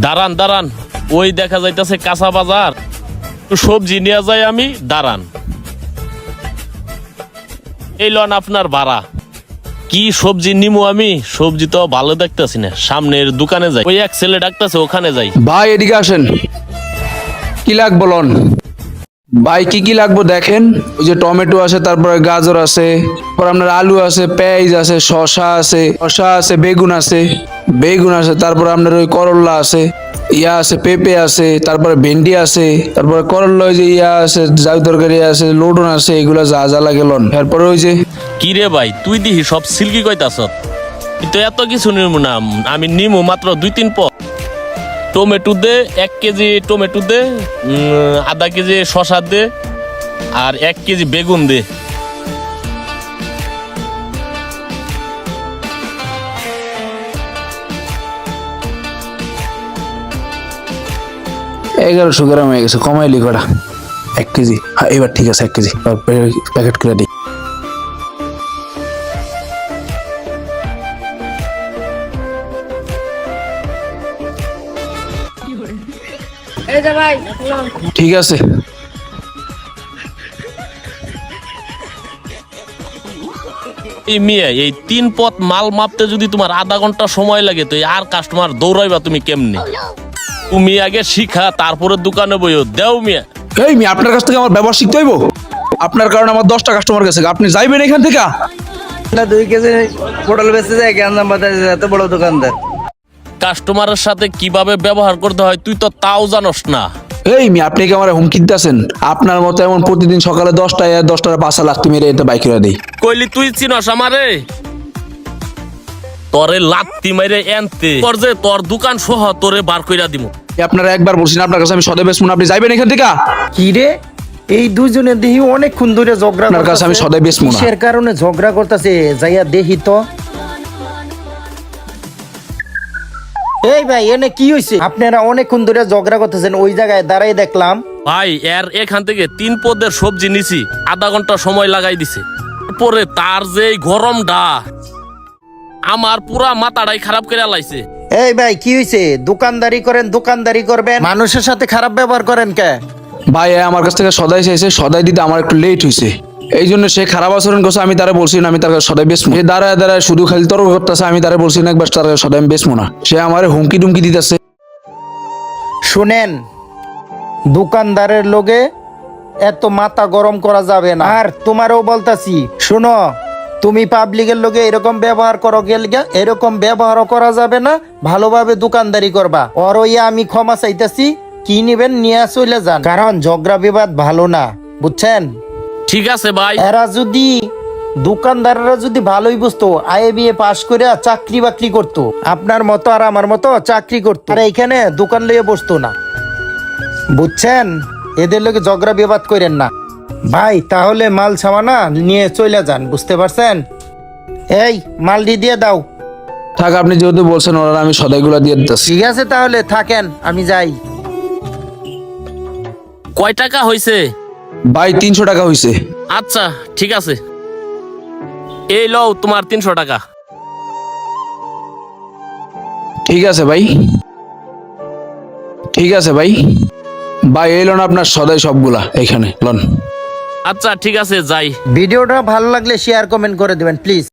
দাঁড়ান দাঁড়ান। ওই দেখা যাইতেছে কাঁচা বাজার। সবজি নিয়ে যাই আমি, দাঁড়ান। এই লন আপনার ভাড়া। কি সবজি নিমু আমি? সবজি তো ভালো দেখতেছি না। সামনের দোকানে যাই। ওই এক ছেলে ডাকতেছে, ওখানে যাই। ভাই, এদিকে আসেন। কি লাগবো, লন? ভাই কি কি লাগবো দেখেন? ওই যে টমেটো আছে, তারপরে গাজর আছে তারপর আপনার আলু আছে, পেঁয়াজ আছে, শসা আছে শসা আছে, বেগুন আছে বেগুন আছে, তারপর আপনার ওই করল্লা আছে, ইয়া আছে, পেঁপে আছে, তারপরে ভেন্ডি আছে, তারপরে করল্লা ওই যে ইয়া আছে জাউ তরকারি আছে, লোডন আছে, এগুলো যা যা লাগে লন। তারপরে ওই যে কি রে ভাই, তুই দিহি, সব সিল্কি কইতাছ। কিন্তু এত কিছু নিমু না আমি নিমু মাত্র দুই, তিন পদ। টমেটো দে এক কেজি টমেটো দে আধা কেজি শশা দে আর এক কেজি বেগুন দে। এগারোশো গ্রাম হয়ে গেছে, কমাইলি কটা? এক কেজি। হ্যাঁ এবার ঠিক আছে, এক কেজি। প্যাকেট করে দিই। ঠিক আছে। এই মেয়ে এই তিন পথ মাল মাপতে যদি তোমার আধা ঘণ্টা সময় লাগে তো আর কাস্টমার দৌড়াইবা তুমি কেমনে? তুমি আগে শিখা তারপরে দোকানে বইও। দেও মিয়া। এই মি আপনার কাছ থেকে আমার ব্যবহার শিখতে হইব? আপনার কারণে আমার দশটা কাস্টমার গেছে। আপনি যাইবেন এখান থেকে? না দুই কেজি পটল বেচতে যায় জ্ঞান বাতাস এত বড় দোকানদার। কাস্টমারের সাথে কীভাবে ব্যবহার করতে হয় তুই তো তাও জানোস না। এই মি আপনি কি আমার হুমকি দিতেছেন? আপনার মতো এমন প্রতিদিন সকালে দশটায় দশটার পাঁচটা লাখতে মেরে এতে বাইক করে দিই। কইলি তুই চিনস আমারে? তোরে লাত্তি মাইরে এনতে। তোর যে তোর দোকান সহ তোরে বার কইরা দিমু। আপনারা একবার বলছেন আপনার কাছে আমি সদয় বেশ আপনি যাইবেন এখান থেকে? কি রে? এই দুজনে দেখি অনেকক্ষণ ধরে ঝগড়া আপনার কাছে আমি করতাছে। সদাই বেচবো না। কিসের কারণে ঝগড়া করতেছে? যাইয়া দেখি তো। এই ভাই এনে কি হয়েছে আপনারা অনেকক্ষণ ধরে ঝগড়া করতেছেন ওই জায়গায় দাঁড়াই দেখলাম। ভাই এর এখান থেকে তিন পদের সবজি নিছি আধা ঘণ্টা সময় লাগাই দিছে। পরে তার যে গরমটা আমার পুরা মাথাটাই খারাপ করে লাইছে। এই ভাই কি হয়েছে দোকানদারি করেন দোকানদারি করবেন। মানুষের সাথে খারাপ ব্যবহার করেন কে? ভাই এ আমার কাছ থেকে সদাই চাইছে সদাই দিতে আমার একটু লেট হয়েছে এই জন্য সে খারাপ আচরণ করছে, আমি তারা বলছি না, আমি তার সদাই বেসমু সে দাঁড়ায় দাঁড়ায় শুধু খালি তর্ক করতেছে আমি তারা বলছি না একবার তার সদাই বেসমু না। সে আমার হুমকি টুমকি দিতেছে। শুনেন, দোকানদারের লোকে এত মাথা গরম করা যাবে না। আর তোমারও বলতাছি, শুনো, তুমি পাবলিকের লোকে এরকম ব্যবহার করো গেলগা এরকম ব্যবহারও করা যাবে না, ভালোভাবে দোকানদারি করবা। ওর ইয়া আমি ক্ষমা চাইতেছি, কি নিবেন, নিয়ে চলে যান। কারণ ঝগড়া বিবাদ ভালো না, বুঝছেন? ঠিক আছে ভাই। এরা যদি দোকানদাররা যদি ভালোই বুঝতো আইএ বিএ পাশ করে চাকরি বাকরি করতো আপনার মতো আর আমার মতো চাকরি করতো। আর এইখানে দোকান লইয়ে বসতো না। বুঝছেন? এদের লোকে ঝগড়া বিবাদ করেন না। ভাই তাহলে মাল সামানা নিয়ে চলে যান বুঝতে পারছেন? এই মালটি দিয়ে দাও। থাক আপনি যেহেতু বলছেন ওরা আমি সদাইগুলা দিয়ে দিতেছি। ঠিক আছে তাহলে থাকেন আমি যাই। কয় টাকা হইছে? ভাই তিনশো টাকা হয়েছে আচ্ছা ঠিক আছে। এই লও তোমার তিনশো টাকা। ঠিক আছে ভাই। ঠিক আছে ভাই। ভাই এই লোন আপনার সদাই সবগুলা এখানে লোন। আচ্ছা ঠিক আছে যাই। ভিডিওটা ভালো লাগলে শেয়ার কমেন্ট করে দেবেন প্লিজ